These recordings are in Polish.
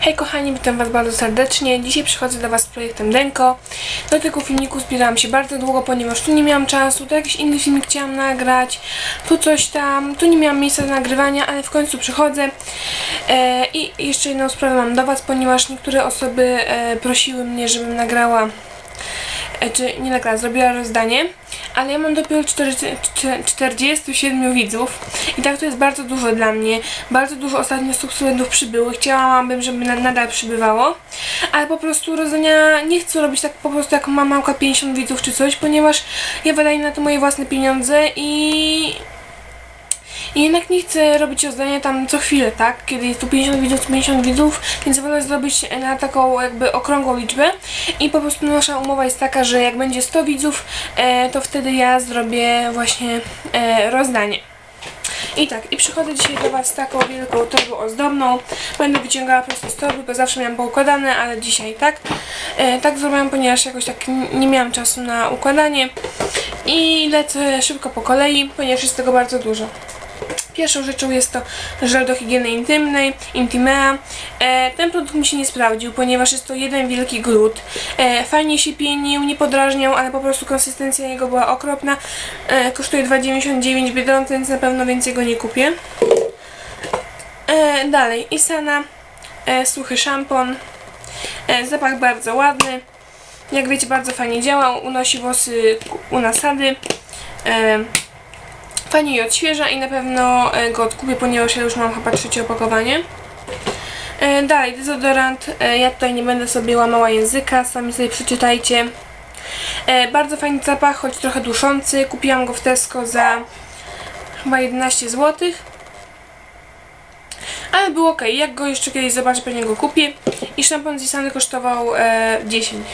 Hej kochani, witam Was bardzo serdecznie. Dzisiaj przychodzę do Was z projektem Denko. Do tego filmiku zbierałam się bardzo długo, ponieważ tu nie miałam czasu, tu jakiś inny filmik chciałam nagrać, tu coś tam, tu nie miałam miejsca do nagrywania, ale w końcu przychodzę. E, I jeszcze jedną sprawę mam do Was, ponieważ niektóre osoby e, prosiły mnie, żebym nagrała czy nie nagrała, zrobiła rozdanie, ale ja mam dopiero 40, 47 widzów i tak to jest bardzo dużo dla mnie. Bardzo dużo ostatnio subskrybentów przybyło. Chciałabym, żeby na- nadal przybywało, ale po prostu rozdania nie chcę robić tak po prostu jak mam małka 50 widzów czy coś, ponieważ ja wydaję na to moje własne pieniądze i i jednak nie chcę robić rozdania tam co chwilę, tak? Kiedy jest tu 50 widzów, 50 widzów, więc wolę zrobić na taką jakby okrągłą liczbę. I po prostu nasza umowa jest taka, że jak będzie 100 widzów, e, to wtedy ja zrobię właśnie e, rozdanie. I tak, i przychodzę dzisiaj do Was z taką wielką torbą ozdobną. Będę wyciągała prosto z torby, bo zawsze miałam poukładane, ale dzisiaj tak. E, tak zrobiłam, ponieważ jakoś tak nie miałam czasu na układanie. I lecę szybko po kolei, ponieważ jest tego bardzo dużo. Pierwszą rzeczą jest to żel do higieny intymnej, Intimea. E, ten produkt mi się nie sprawdził, ponieważ jest to jeden wielki glut. E, fajnie się pienił, nie podrażniał, ale po prostu konsystencja jego była okropna. E, kosztuje 2,99 Biedronce, więc na pewno więcej go nie kupię. E, dalej, Isana, e, suchy szampon. E, zapach bardzo ładny. Jak wiecie, bardzo fajnie działał, unosi włosy u nasady. E, Fajnie je odświeża i na pewno e, go odkupię, ponieważ ja już mam chyba trzecie opakowanie. E, Dalej, dezodorant. E, Ja tutaj nie będę sobie łamała języka, sami sobie przeczytajcie. Bardzo fajny zapach, choć trochę duszący. Kupiłam go w Tesco za chyba 11 zł. Ale był ok. Jak go jeszcze kiedyś zobaczę, pewnie go kupię. I szampon z Isany kosztował e, 10.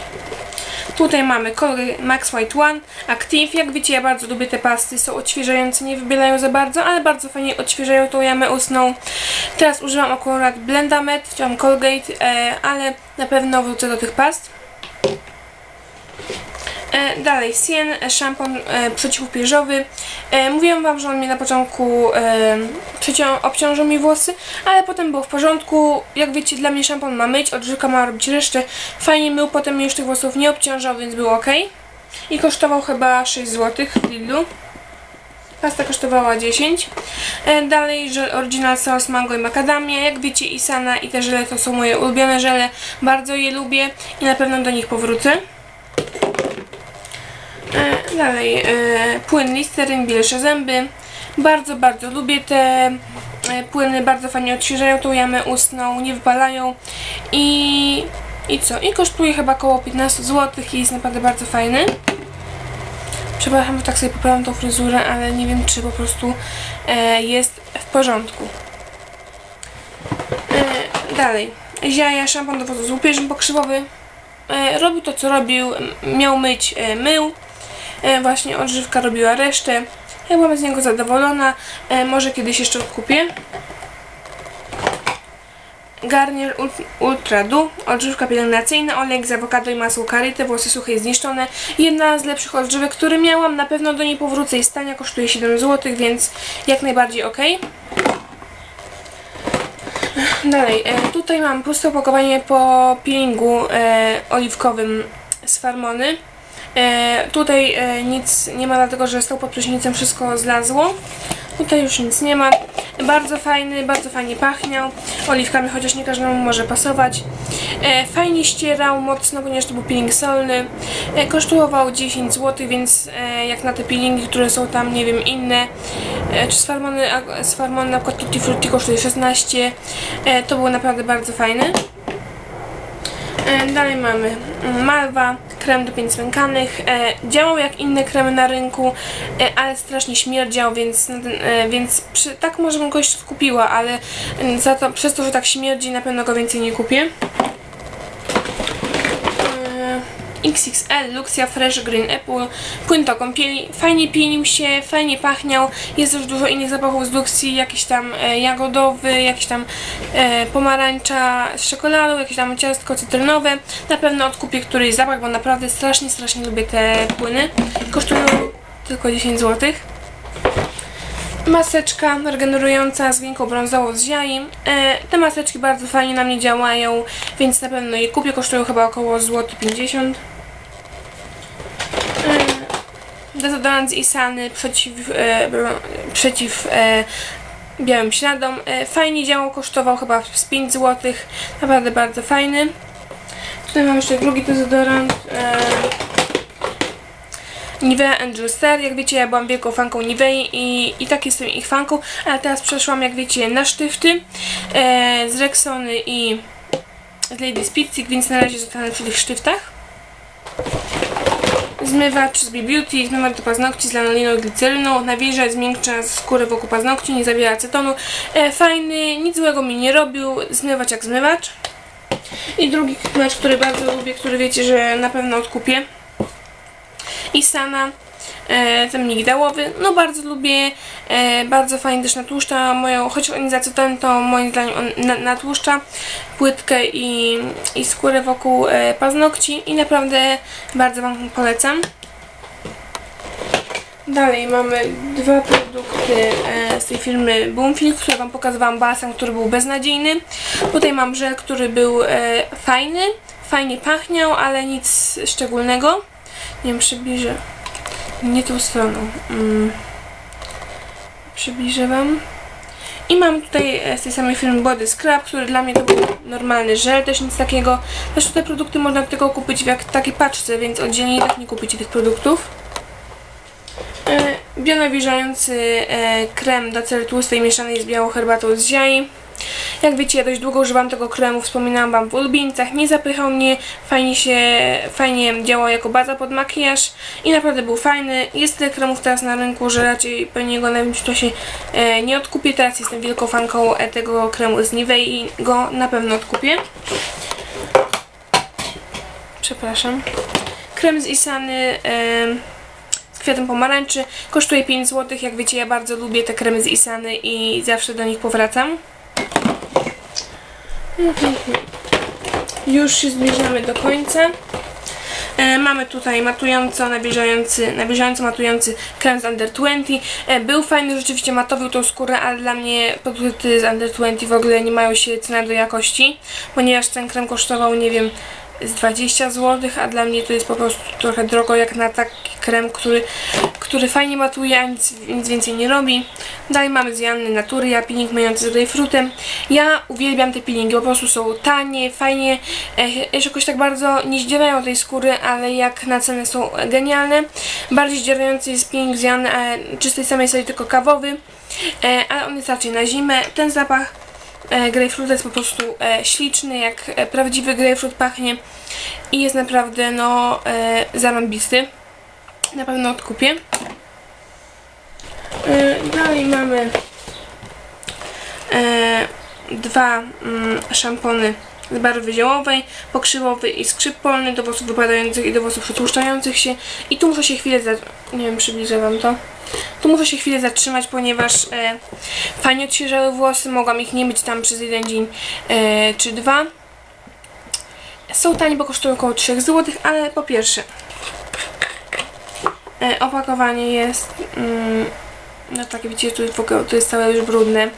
Tutaj mamy Colgate Max White One Active. Jak wiecie, ja bardzo lubię te pasty. Są odświeżające, nie wybielają za bardzo, ale bardzo fajnie odświeżają tą jamę ustną. Teraz używam akurat Blendamed, chciałam Colgate, e, ale na pewno wrócę do tych past. E, dalej, Sien, e, szampon e, przeciwupierzowy. E, mówiłam Wam, że on mnie na początku obciążył mi włosy, ale potem było w porządku. Jak wiecie, dla mnie szampon ma myć, odżywka ma robić resztę. Fajnie mył, potem już tych włosów nie obciążał, więc było ok. I kosztował chyba 6 zł w Lidlu. Pasta kosztowała 10. E, dalej żel Original Sauce Mango i Macadamia. Jak wiecie, Isana i te żele to są moje ulubione żele. Bardzo je lubię i na pewno do nich powrócę. Dalej, e, płyn Listerine, bielsze zęby. Bardzo, bardzo lubię te e, płyny, bardzo fajnie odświeżają tą jamę ustną, nie wypalają i, i co? I kosztuje chyba około 15 zł i jest naprawdę bardzo fajny. Przepraszam, że tak sobie poprawiam tą fryzurę, ale nie wiem, czy po prostu e, jest w porządku. E, dalej, ziaja, szampon do wozu z łupieżem pokrzywowy. E, robił to, co robił, miał myć, e, mył. E, właśnie odżywka robiła resztę. Ja byłam z niego zadowolona. E, może kiedyś jeszcze odkupię. Garnier Ult- Ultra Du, odżywka pielęgnacyjna, olejek z awokado i masło te włosy suche i zniszczone. Jedna z lepszych odżywek, które miałam, na pewno do niej powrócę i stania, kosztuje 7 zł, więc jak najbardziej ok. Dalej, e, tutaj mam puste opakowanie po peelingu oliwkowym z Farmony. E, tutaj e, nic nie ma, dlatego że stał pod prysznicem, wszystko zlazło. Tutaj już nic nie ma. Bardzo fajny, bardzo fajnie pachniał oliwkami, chociaż nie każdemu może pasować. E, fajnie ścierał mocno, ponieważ to był peeling solny. E, kosztował 10 zł, więc e, jak na te peelingi, które są tam, nie wiem, inne, e, czy z Farmony, z na przykład Tutti Frutti kosztuje 16. E, to był naprawdę bardzo fajny. E, Dalej mamy Malwa, krem do pięć zwękanych. E, działał jak inne kremy na rynku, e, ale strasznie śmierdział, więc, e, więc przy, tak może bym go jeszcze kupiła, ale mm, za to, przez to, że tak śmierdzi, na pewno go więcej nie kupię. XXL Luxia Fresh Green Apple płyn do kąpieli, fajnie pienił się, fajnie pachniał, jest też dużo innych zapachów z Luxi, jakiś tam e, jagodowy, jakiś tam e, pomarańcza z czekoladą, jakieś tam ciastko cytrynowe, na pewno odkupię któryś zapach, bo naprawdę strasznie, strasznie lubię te płyny, kosztują tylko 10 zł. maseczka regenerująca z linką brązową z Ziai. E, te maseczki bardzo fajnie na mnie działają, więc na pewno je kupię. Kosztują chyba około złoty 50 e, Dezodorant z Isany przeciw, e, przeciw e, białym śladom. E, fajnie działał, kosztował chyba z 5 zł. Naprawdę bardzo fajny. Tutaj mam jeszcze drugi dezodorant. E, Nivea Angel Star. Jak wiecie, ja byłam wielką fanką Nivei i, i tak jestem ich fanką, ale teraz przeszłam, jak wiecie, na sztyfty e, z Rexony i z Lady Spitzik, więc na razie zostanę przy tych sztyftach. Zmywacz z B-Beauty, zmywacz do paznokci z lanoliną i gliceryną, nawilża, zmiękcza skórę wokół paznokci, nie zawiera acetonu. E, fajny, nic złego mi nie robił, zmywacz jak zmywacz. I drugi zmywacz, który bardzo lubię, który wiecie, że na pewno odkupię. Isana, e, ten migdałowy, no bardzo lubię, e, bardzo fajnie też natłuszcza moją, choć on jest acetonem, to moim zdaniem on na, natłuszcza płytkę i, i skórę wokół e, paznokci i naprawdę bardzo Wam polecam. Dalej mamy dwa produkty e, z tej firmy Boomfil, które Wam pokazywałam balsam, który był beznadziejny. Tutaj mam żel, który był e, fajny, fajnie pachniał, ale nic szczególnego. Nie wiem, przybliżę. Nie tą stroną. Mm. Przybliżę Wam. I mam tutaj e, z tej samej firmy Body Scrub, który dla mnie to był normalny żel, też nic takiego. Zresztą te produkty można tylko kupić w jak takiej paczce, więc oddzielnie tak nie kupicie tych produktów. E, Bionawilżający e, krem do cery tłustej mieszanej z białą herbatą z ziai. Jak wiecie, ja dość długo używam tego kremu, wspominałam Wam w ulubieńcach, nie zapychał mnie, fajnie się, fajnie działał jako baza pod makijaż i naprawdę był fajny. Jest tyle kremów teraz na rynku, że raczej pewnie go na najbliższym czasie e, nie odkupię. Teraz jestem wielką fanką e, tego kremu z Nivei i go na pewno odkupię. Przepraszam. Krem z Isany z kwiatem pomarańczy kosztuje 5 zł. Jak wiecie, ja bardzo lubię te kremy z Isany i zawsze do nich powracam. Już się zbliżamy do końca. E, mamy tutaj matująco, nabliżający, nabliżająco matujący krem z Under 20. E, był fajny, rzeczywiście matowił tą skórę, ale dla mnie produkty z Under 20 w ogóle nie mają się cena do jakości, ponieważ ten krem kosztował, nie wiem, z 20 zł, a dla mnie to jest po prostu trochę drogo jak na taki krem, który, który fajnie matuje, a nic, nic więcej nie robi. Dalej mamy z Janny Naturia, peeling myjący z grejpfrutem. Ja uwielbiam te peelingi, po prostu są tanie, fajnie, jeszcze jakoś tak bardzo nie zdzierają tej skóry, ale jak na cenę są genialne. Bardziej zdzierający jest peeling z Janny, ale czy z tej samej serii tylko kawowy, ale on jest raczej na zimę. Ten zapach e, grejpfruta jest po prostu e, śliczny, jak e, prawdziwy grejpfrut pachnie i jest naprawdę no zarąbisty. Na pewno odkupię. Dalej mamy e, dwa mm, szampony z barwy ziołowej, pokrzywowy i skrzyp polny do włosów wypadających i do włosów przetłuszczających się. I tu muszę się chwilę, za... nie wiem, przybliżę Wam to. Tu muszę się chwilę zatrzymać, ponieważ e, fajnie odświeżały włosy, mogłam ich nie mieć tam przez jeden dzień e, czy dwa. Są tanie, bo kosztują około 3 zł, ale po pierwsze opakowanie jest mm, no takie widzicie, tu to jest całe już brudne.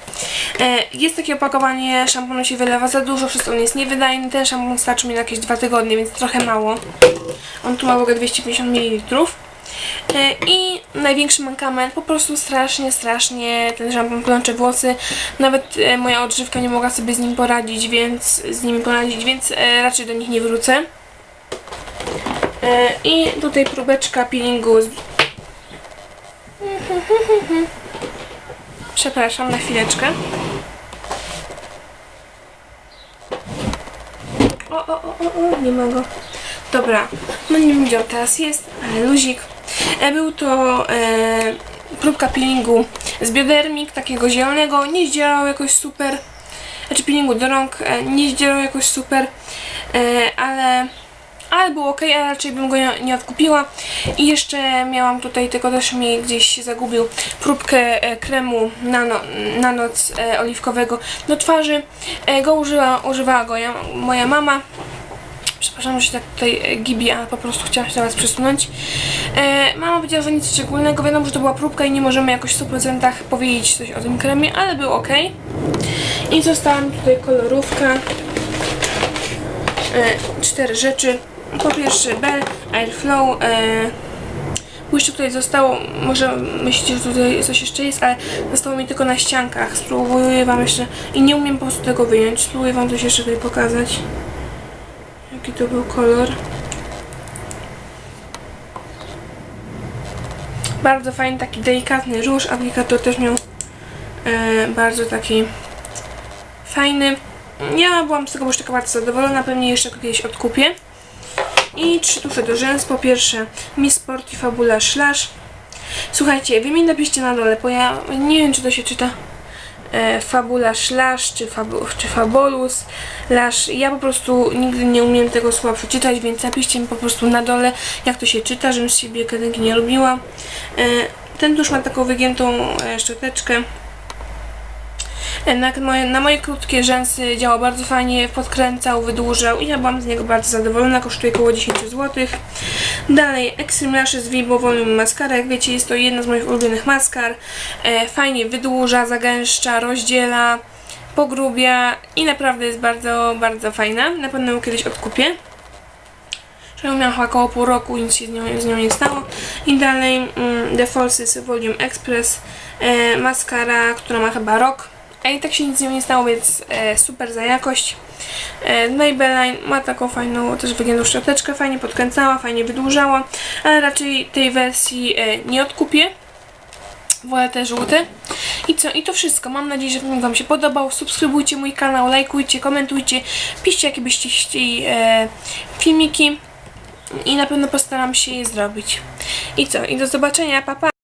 E, jest takie opakowanie, szamponu się wylewa za dużo, przez to on jest niewydajny. Ten szampon starczy mi na jakieś dwa tygodnie, więc trochę mało. On tu ma w ogóle 250 ml. E, I największy mankament, po prostu strasznie, strasznie ten szampon plącze włosy. Nawet e, moja odżywka nie mogła sobie z nim poradzić, więc z nimi poradzić, więc e, raczej do nich nie wrócę. E, I tutaj próbeczka peelingu z Przepraszam, na chwileczkę. O, o, o, o, nie mogę. Dobra, no nie wiem gdzie on teraz jest, ale luzik. E, Był to e, próbka peelingu z biodermik, takiego zielonego, nie zdzierał jakoś super. Znaczy peelingu do rąk, e, nie zdzierał jakoś super, e, ale ale był ok, a raczej bym go nie, odkupiła. I jeszcze miałam tutaj, tylko też mi gdzieś się zagubił, próbkę e, kremu na, no, na noc e, oliwkowego do twarzy. E, go użyła, używała go ja, moja mama. Przepraszam, że się tak tutaj gibi, ale po prostu chciałam się do Was przesunąć. E, mama powiedziała, że nic szczególnego. Wiadomo, że to była próbka i nie możemy jakoś w 100% powiedzieć coś o tym kremie, ale był ok. I została mi tutaj kolorówka. Cztery rzeczy. Po pierwsze Bell Airflow. E, Błyszczyk tutaj zostało, może myślicie, że tutaj coś jeszcze jest, ale zostało mi tylko na ściankach. Spróbuję Wam jeszcze, i nie umiem po prostu tego wyjąć, spróbuję Wam coś jeszcze tutaj pokazać. Jaki to był kolor. Bardzo fajny, taki delikatny róż. Aplikator też miał e, bardzo taki fajny. Ja byłam z tego błyszczyka bardzo zadowolona, pewnie jeszcze kiedyś odkupię. I trzy do rzęs. Po pierwsze Miss Sporty Fabula Slash. Słuchajcie, wy mi napiszcie na dole, bo ja nie wiem czy to się czyta e, Fabula Slash czy, fabu, czy Fabolus Lash. Ja po prostu nigdy nie umiem tego słowa przeczytać, więc napiszcie mi po prostu na dole jak to się czyta, żebym z siebie kadynki nie robiła. E, ten tusz ma taką wygiętą e, szczoteczkę. Na moje, na moje krótkie rzęsy działa bardzo fajnie, podkręcał, wydłużał i ja byłam z niego bardzo zadowolona, kosztuje około 10 zł. Dalej Extreme Lashes Vivo Volume Mascara, jak wiecie jest to jedna z moich ulubionych maskar. E, fajnie wydłuża, zagęszcza, rozdziela, pogrubia i naprawdę jest bardzo, bardzo fajna. Na pewno ją kiedyś odkupię. Że ją miałam około pół roku i nic się z nią, z nią nie stało. I dalej mm, The Falsies Volume Express e, maskara, która ma chyba rok. A i tak się nic z nią nie stało, więc e, super za jakość. E, Maybelline ma taką fajną, też wygiętą szczoteczkę, fajnie podkręcała, fajnie wydłużała, ale raczej tej wersji e, nie odkupię. Wolę te żółte. I co? I to wszystko. Mam nadzieję, że film Wam się podobał. Subskrybujcie mój kanał, lajkujcie, komentujcie, piszcie jakie byście chcieli e, filmiki i na pewno postaram się je zrobić. I co? I do zobaczenia, pa pa!